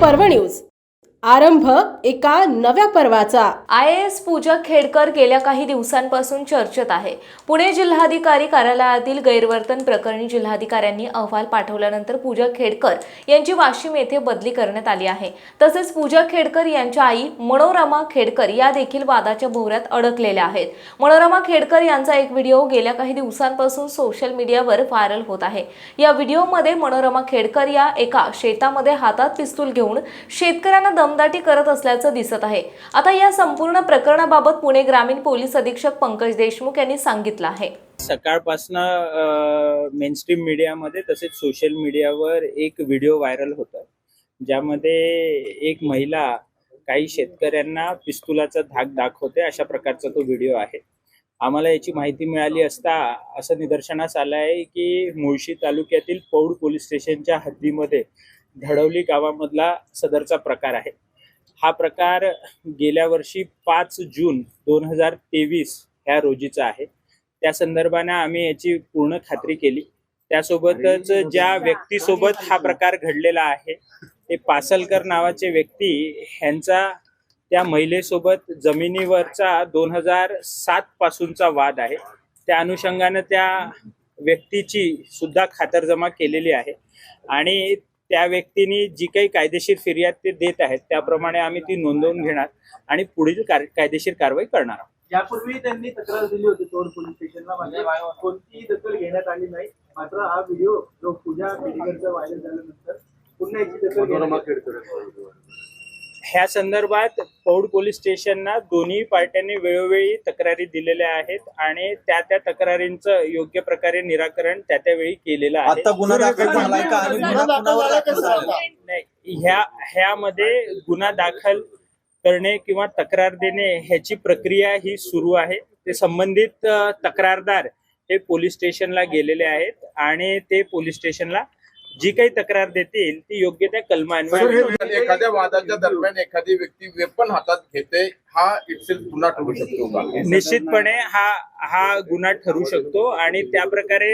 Parbhani news. आरंभ एका नव्या पर्वाचा. आय एस पूजा खेडकर गेल्या काही दिवसांपासून चर्चेत आहे. पुणे जिल्हाधिकारी कार्यालयातील गैरवर्तन प्रकरणी जिल्हाधिकाऱ्यांनी अहवाल पाठवल्यानंतर पूजा खेडकर यांची वाशिम येथे बदली करण्यात आली आहे. तसेच पूजा खेडकर यांच्या आई मनोरमा खेडकर या देखील वादाच्या भोवऱ्यात अडकलेल्या आहेत. मनोरमा खेडकर यांचा एक व्हिडिओ गेल्या काही दिवसांपासून सोशल मीडियावर व्हायरल होत आहे. या व्हिडिओमध्ये मनोरमा खेडकर या एका शेतामध्ये हातात पिस्तूल घेऊन शेतकऱ्यांना दम दमदाटी करत असल्याचं दिसत आहे. आता या संपूर्ण प्रकरणाबाबत पुणे ग्रामीण पोलीस अधीक्षक पंकज देशमुख यांनी सांगितलं आहे. सकाळपासनं मेनस्ट्रीम मीडियामध्ये तसेच सोशल मीडियावर एक व्हिडिओ व्हायरल होता. ज्यामध्ये एक महिला काही शेतकऱ्यांना पिस्तुलाचा धाक दाखवते अशा प्रकारचा तो व्हिडिओ आहे. आम्हाला याची माहिती मिळाली असता असं निदर्शनास आलं आहे की मुळशी तालुक्यातील पौड पोलीस स्टेशनच्या हद्दीमध्ये धडवली गावामधला सदरचा प्रकार आहे. हा प्रकार गेल्या वर्षी पाच जून दोन हजार तेवीस ह्या रोजीचा आहे. त्या संदर्भाने आम्ही याची पूर्ण खात्री केली. त्यासोबतच ज्या व्यक्तीसोबत हा प्रकार घडलेला आहे ते पासलकर नावाचे व्यक्ती ह्यांचा त्या महिलेसोबत जमिनीवरचा दोन हजार सात पासूनचा वाद आहे. त्या अनुषंगानं त्या व्यक्तीची सुद्धा खातरजमा केलेली आहे. आणि त्या व्यक्तीने जी काही कायदेशीर फिर्याद ते देत आहेत त्याप्रमाणे आम्ही ती नोंदवून घेणार आणि पुढील कायदेशीर कारवाई करणार आहोत. यापूर्वी त्यांनी तक्रार दिली होती चोर पोलीस स्टेशनला मात्र कोणतीही दखल घेण्यात आली नाही. मात्र हा व्हिडिओ जो पूजा पेडीकरचा व्हायरल झाल्यानंतर पुन्हा याची दखल. ह्या संदर्भात पौड पोलीस स्टेशनना दोन्ही पार्ट्यांनी वेळोवेळी तक्रारी दिलेल्या आहेत आणि त्या त्या तक्रारींचं योग्य प्रकारे निराकरण त्या त्या वेळी केलेलं आहे. आता गुन्हा दाखल झालाय का? आणि गुन्हा कुणावर दाखल झाला नाही. ह्या ह्यामध्ये गुन्हा दाखल करणे किंवा तक्रार देणे ह्याची प्रक्रिया ही सुरू आहे. ते संबंधित तक्रारदार हे पोलीस स्टेशनला गेलेले आहेत आणि ते पोलीस स्टेशनला जी काही तक्रार देतील ती योग्य त्या कलमान्वये एखाद्या वादाच्या दरम्यान एखादी व्यक्ती वेपन हातात घेते हा इटसेल्फ गुन्हा ठरू शकतो का? निश्चितपणे हा हा गुन्हा ठरू शकतो आणि त्या प्रकारे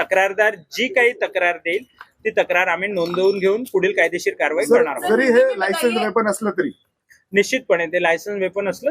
तक्रारदार जी काही तक्रार देईल ती तक्रार आम्ही नोंदवून घेऊन पुढील कायदेशीर कारवाई करणार आहोत. जरी हे लायसन्स वेपन असलं तरी. निश्चितपणे ते लायसन्स वेपन असलं